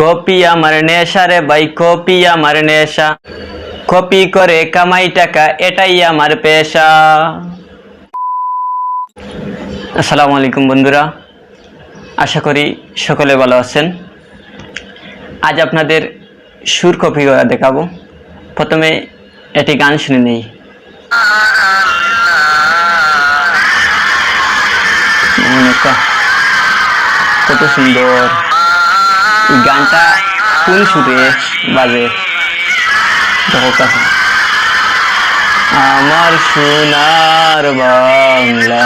Copy আমার রে ভাই কপি আমার কপি করে কামাই টাকা, এটাই আমার পেশা। আসসালামু আলাইকুম বন্ধুরা, আশা করি সকলে ভালো আছেন। আজ আপনাদের সুর কপি করা দেখাবো। প্রথমে এটি গান শুনে নেই। কত সুন্দর। গানটা কোন সুরে বাজে? আমার সোনার বাংলা,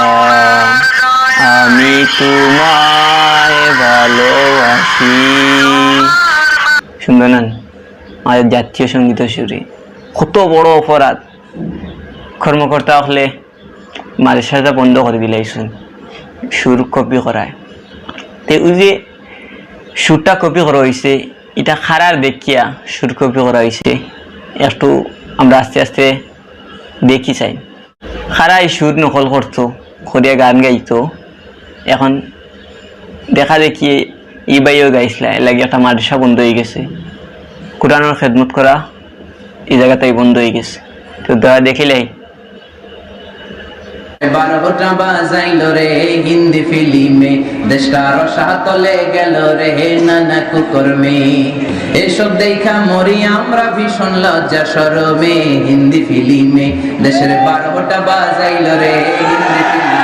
আমি তোমায় ভালোবাসি। সুন্দর না? আমাদের জাতীয় সংগীত সুরে। কত বড় অপরাধ। কর্মকর্তা হলে মাঝে সাথে বন্ধ করে দিলাইছুন সুর। কপি করায়। তে ওই যে সুরটা কপি করা হয়েছে এটা খারার দেখিয়া সুর কপি করা হয়েছে একটু আমরা আস্তে আস্তে দেখি চাই। খারাই সুর নকল করতো করিয়া গান গাইতো। এখন দেখা দেখি ই বাইও গাইছিল লাগে একটা মাদ্রাসা বন্ধ হয়ে গেছে। কোরআনের খেদমত করা এই জায়গাটাই বন্ধ হয়ে গেছে। তো দেখা দেখিলাই বারোটা বাজাইল রে হিন্দি ফিল্মে। দেশটা রসাতলে গেল রে নানা কুকর্মে। এসব দেখা মরি আমরা ভীষণ লজ্জা সরমে হিন্দি ফিল্মে। দেশের বারোটা বাজাইল রে হিন্দি ফিল্মে।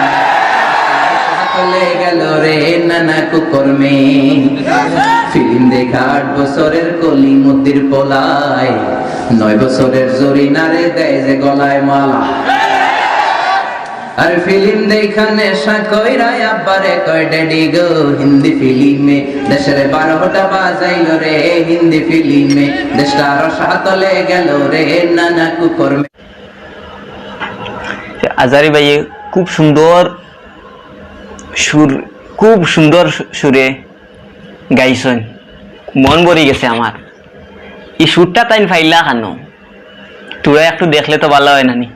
চলে গেল রে নানা কুকর্মে। ফিল্ম দেখা আট বছরের কলি মতির পোলায়। নয় বছরের জরিনারে দেয় যে গলায় মালা। আর ফিল্ম দেখা নেশা কইরা আব্বারে কয়, ড্যাডি গো, হিন্দি ফিল্মে দেশের বারোটা বাজাইল রে, হিন্দি ফিল্মে দেশটা রসাতলে গেল রে, নানা কুকর্মে আজারি ভাই খুব সুন্দর সুর, খুব সুন্দর সুরে গাইছেন। মন ভরে গেছে আমার। এই সুরটা তাই ফাইলা কেন তোরা একটু দেখলে তো ভালো হয় নানি।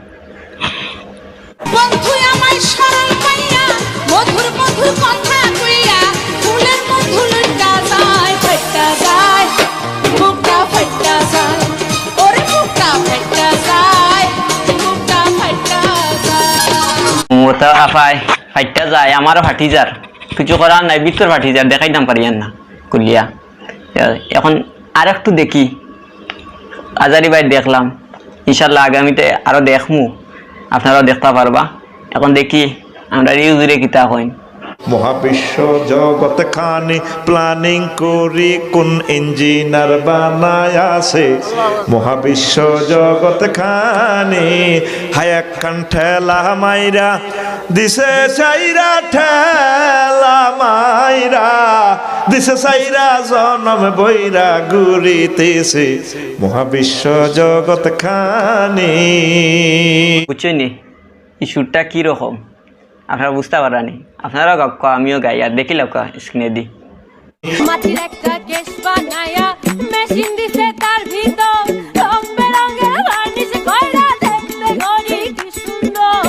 ফাইটা যায় বুকটা ফাইটা যায় আফাই আমারও ফাটি যার কিছু করার নাই ভিতর ফাটি যার দেখাই দাম পারি না, কুলিয়া। এখন আর একটু দেখি। আজারি ভাই দেখলাম, ইনশাল্লাহ আগামীতে আরও দেখমু। আপনারাও দেখতে পারবা। এখন দেখি আমরা রিউজুরে কিতা হইন। মহাবিশ্ব জগৎ খানি প্ল্যানিং করি, কোন ইঞ্জিনার বানায় আছে। মহাবিশ্ব জগৎ খানি হায়াক্কান ঠেলা মাইরা, দিছে চাইরা ঠেলা মাইরা, দিছে চাইরা জনম বইরা ঘুরিতেছে মহাবিশ্ব জগৎ খানি বুঝছেন এই সুরটা কীরকম আপনারা বুঝতে পারানি আপনারাও গাও ক, আমিও গাই আর দেখি লাও স্ক্রিনে দিই মাটির একটা কেস বানায়া মেশিন দিছে তার ভিতর। রং বেরঙের বার্নিশ কয়রা দেখতে ঘড়ি কি সুন্দর।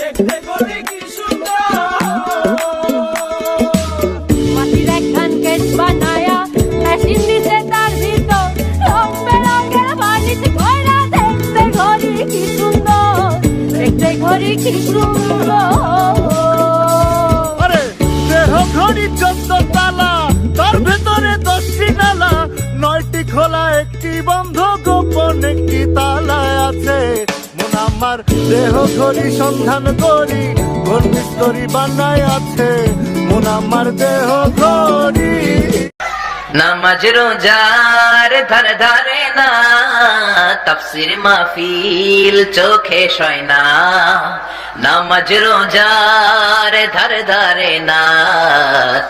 দেখতে ঘড়ি কি সুন্দর। মাটির একখান কেস বানায়া মেশিন দিছে তার ভিতর। রং বেরঙের বার্নিশ কয়রা দেখতে ঘড়ি কি সুন্দর। দেখতে ঘড়ি কি সুন্দর। আমার দেহ ঘড়ি সন্ধান করি ঘর মিস্তরি বানায় আছে মন আমার দেহ ঘড়ি নামাজ রোজার ধার ধারে না তাফসির মাহফিল চোখে সয় না। নামাজ রোজার ধার ধারে না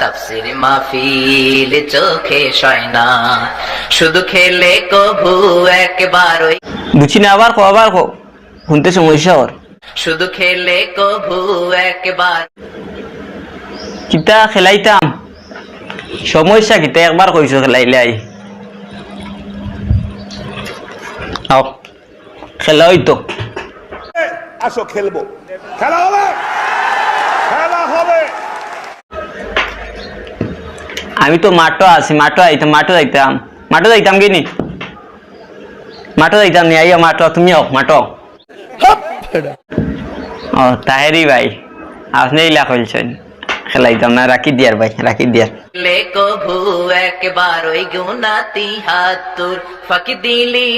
তাফসির মাহফিল চোখে সয় না। শুধু খেলে কভু একবার ওই বুঝছি না আবার কো আবার কো। শুনতে সমস্যা ওর শুধু খেলে কভু একবার। কিতা খেলাইতাম? সমস্যা কিতা একবার কইছো খেলাইলে আই আও খেলা হইতো। আসো খেলব। খেলা হবে? খেলা হবে। আমি তো মাঠও আছি মাঠও আইতাম মাঠও যাইতাম। মাঠও যাইতাম কি নি মাঠও যাইতাম নি আইয়া মাঠও তুমি হোক মাঠও ও তাহেরি ভাই আপনি ইলা কইছেন খেলাইতাম না রাখি দিয়ার ভাই রাখি দিয়ার। লে কভু একবার ওই গুনাতি হাত তোর ফাঁকি দিলি।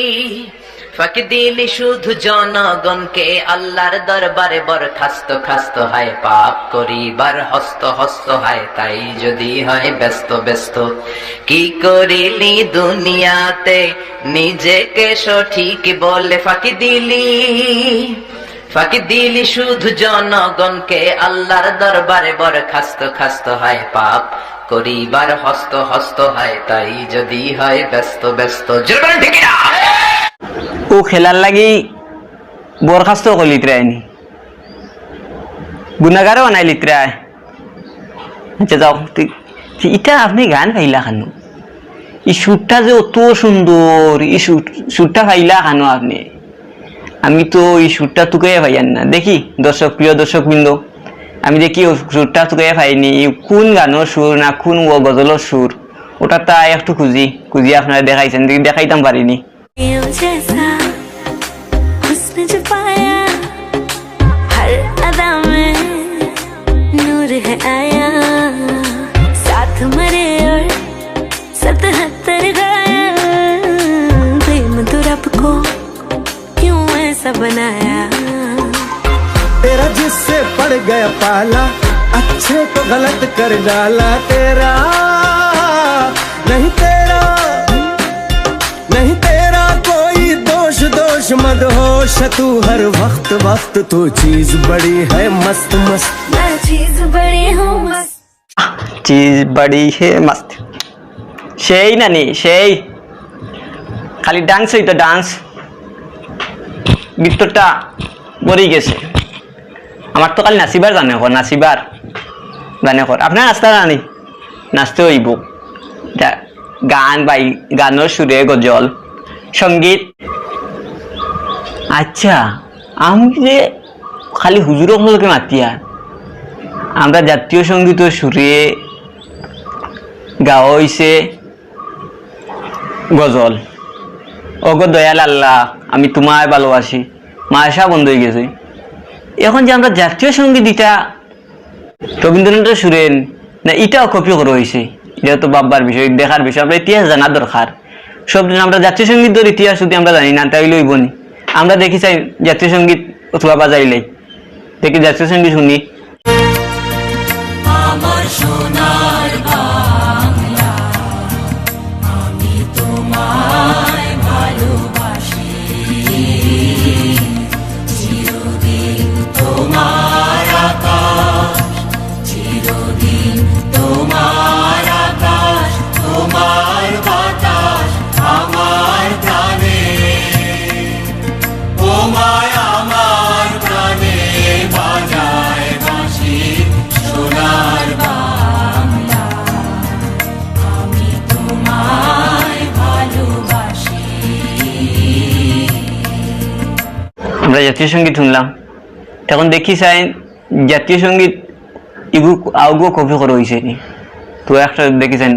ফাঁকি দিলি শুধু জনগণকে আল্লাহর দরবারে বরখাস্ত খাস্ত হয়, পাপ করিবার হস্ত হস্ত হয়, তাই যদি হয় ব্যস্ত ব্যস্ত। কি করিলি দুনিয়াতে? নিজেকে সঠিক বলে ফাঁকি দিলি ফাঁকি দিলি শুধু জনগণকে আল্লাহর দরবারে বরখাস্ত খাস্ত হয়, পাপ করিবার হস্ত হস্ত হয়, তাই যদি হয় ব্যস্ত ব্যস্ত। জোরে ঠিক না ও খেলার লাগি বরখাস্ত করলিত রায়নি গুনাগারও বানাই লিত্রায় আচ্ছা যাও ইটা আপনি গান পাইলা খানো? এই সুরটা যে অত সুন্দর এই সুর- সুরটা পাইলা খানো আপনি? আমি তো এই সুরটা তুকে পাইয়ান না। দেখি দর্শক প্রিয় দর্শক বৃন্দ, আমি দেখি সুরটা তুকে পাইনি কোন গানের সুর না কোন ও গজলের সুর ওটা তাই একটু খুঁজি খুঁজি আপনারা দেখাইছেন দেখি দেখাইতাম পারিনি क्यों ऐसा बनाया तेरा जिससे पड़ गया पाला अच्छे को गलत कर डाला तेरा नहीं तेरा नहीं तेरा कोई दोष दोष मत होश तू हर वक्त वक्त तू चीज बड़ी है मस्त मस्त मैं चीज बड़ी हूँ मस्त চিজ বাড়ি হে মাস্ত সেই নানি সেই খালি ডান্স হইতো ডান্স ভিতরটা মরি গেছে। আমার তো খালি নাচিবার জানে কর নাচিবার জানে কর আপনার নাচতে জানি? নাচতে হইব। গান বাই গানের সুরে গজল সংগীত আচ্ছা আমি যে খালি হুজুর আপনাদেরকে মাতিয়া, আমরা জাতীয় সংগীত সুরে গাওয়া হইছে গজল। ওগো দয়াল আল্লাহ। আমি তোমায় ভালোবাসি। মাসা বন্ধ হয়ে গেছে। এখন যে আমরা জাতীয় সংগীত এটা রবীন্দ্রনাথের সুরেন না এটাও কপি করা হয়েছে। এটা তো বাব্বার বিষয়, দেখার বিষয়, আমরা ইতিহাস জানা দরকার। সব আমরা জাতীয় সঙ্গীতের ইতিহাস যদি আমরা জানি না তাই লইবনি আমরা দেখি চাই জাতীয় সংগীত অথবা বাজাইলেই দেখি জাতীয় সংগীত শুনি। আমরা জাতীয় সংগীত শুনলাম। তখন দেখি চাই, জাতীয় সংগীত ইগু আউগো কপি করে হয়েছে তো একটা দেখি চাই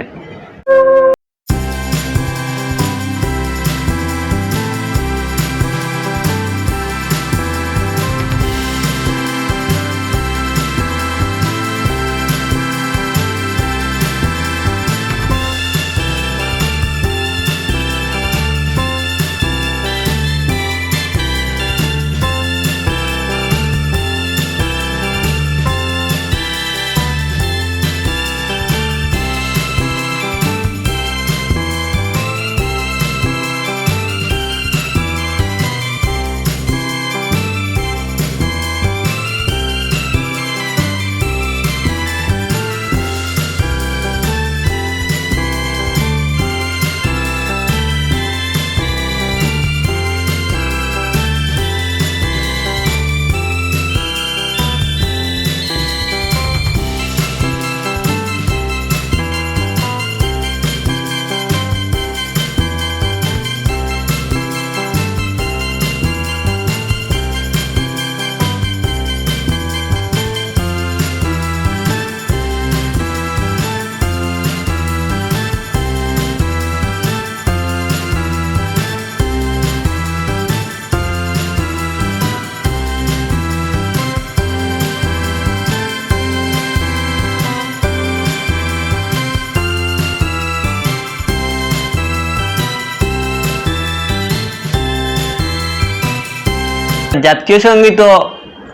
জাতীয় সংগীত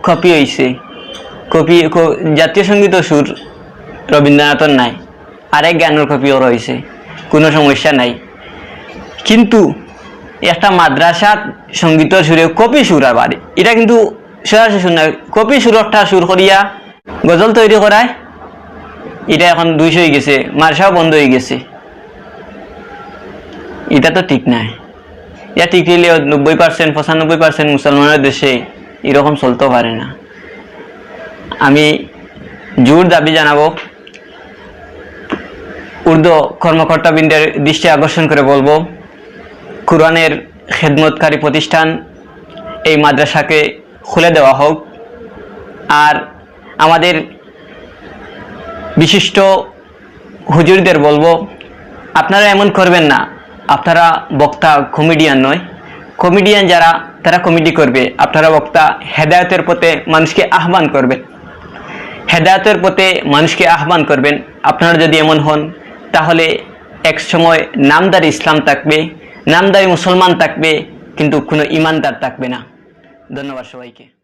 কপি হয়েছে কপি জাতীয় সংগীত সুর রবীন্দ্রনাথর নাই। আরেক গানের কপিও রয়েছে, কোনো সমস্যা নাই। কিন্তু একটা মাদ্রাসা সংগীত সুরে কপি সুর আবার। এটা কিন্তু সরাসরি সুর না, কপি সুর একটা সুর করিয়া গজল তৈরি করায়, এটা এখন দুইশো হয়ে গেছে মার্শাও বন্ধ হয়ে গেছে। এটা তো ঠিক নাই। ঠিক হইলে নব্বই পার্সেন্ট পঁচানব্বই পার্সেন্ট মুসলমানের দেশে এরকম চলতে পারে না। আমি জোর দাবি জানাব, উর্দু কর্মকর্তাবৃন্দের দৃষ্টি আকর্ষণ করে বলব, কোরআনের খেদমতকারী প্রতিষ্ঠান এই মাদ্রাসাকে খুলে দেওয়া হোক। আর আমাদের বিশিষ্ট হুজুরদের বলব, আপনারা এমন করবেন না আপনারা বক্তা কমেডিয়ান নয়। কমেডিয়ান যারা, তারা কমেডি করবে। আপনারা বক্তা হেদায়তের পথে মানুষকে আহ্বান করবেন। হেদায়তের পথে মানুষকে আহ্বান করবেন। আপনারা যদি এমন হন, তাহলে এক সময় নামদার ইসলাম থাকবে, নামদারি মুসলমান থাকবে, কিন্তু কোনো ইমানদার থাকবে না। ধন্যবাদ সবাইকে।